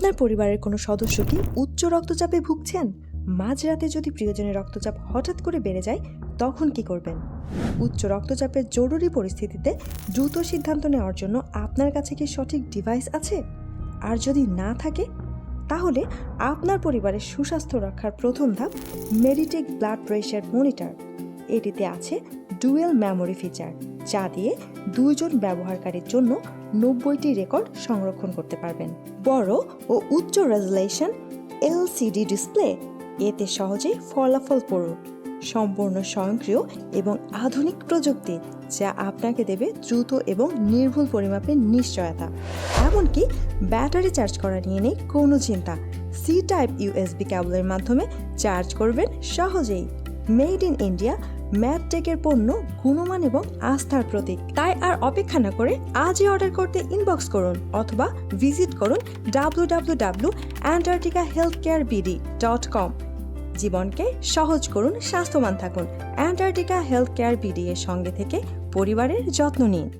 আপনার পরিবারের কোনো সদস্য কি উচ্চ রক্তচাপে ভুগছেন? মাঝরাতে যদি প্রিয়জনের রক্তচাপ হঠাৎ করে বেড়ে যায়, তখন কি করবেন? উচ্চ রক্তচাপের জরুরি পরিস্থিতিতে দ্রুত সিদ্ধান্ত নেওয়ার জন্য আপনার কাছে কি সঠিক ডিভাইস আছে? আর যদি না থাকে, তাহলে আপনার পরিবারের সুস্বাস্থ্য রক্ষার প্রথম ধাপ মেডিটেক ব্লাড প্রেশার মনিটর এটিতে আছে ডুয়েল মেমোরি ফিচার, যা দিয়ে দুইজন ব্যবহারকারীর জন্য নব্বইটি রেকর্ড সংরক্ষণ করতে পারবেন। বড় ও উচ্চ রেজুলেশন এলসিডি ডিসপ্লে, এতে সহজেই ফলাফল পড়ুন। সম্পূর্ণ স্বয়ংক্রিয় এবং আধুনিক প্রযুক্তি, যা আপনাকে দেবে দ্রুত এবং নির্ভুল পরিমাপের নিশ্চয়তা। এমনকি ব্যাটারি চার্জ করা নিয়ে নেই কোনো চিন্তা। সি টাইপ ইউএসবি ক্যাবলের মাধ্যমে চার্জ করবেন সহজেই। মেড ইন ইন্ডিয়া ম্যাথটেকের পণ্য, গুণমান এবং আস্থার প্রতীক। তাই আর অপেক্ষা না করে আজই অর্ডার করতে ইনবক্স করুন অথবা ভিজিট করুন W Antarctica BD dot com জীবনকে সহজ করুন, স্বাস্থ্যবান থাকুন। অ্যান্টার্কটিকা হেলথ কেয়ার বিডি এর সঙ্গে থেকে পরিবারের যত্ন নিন।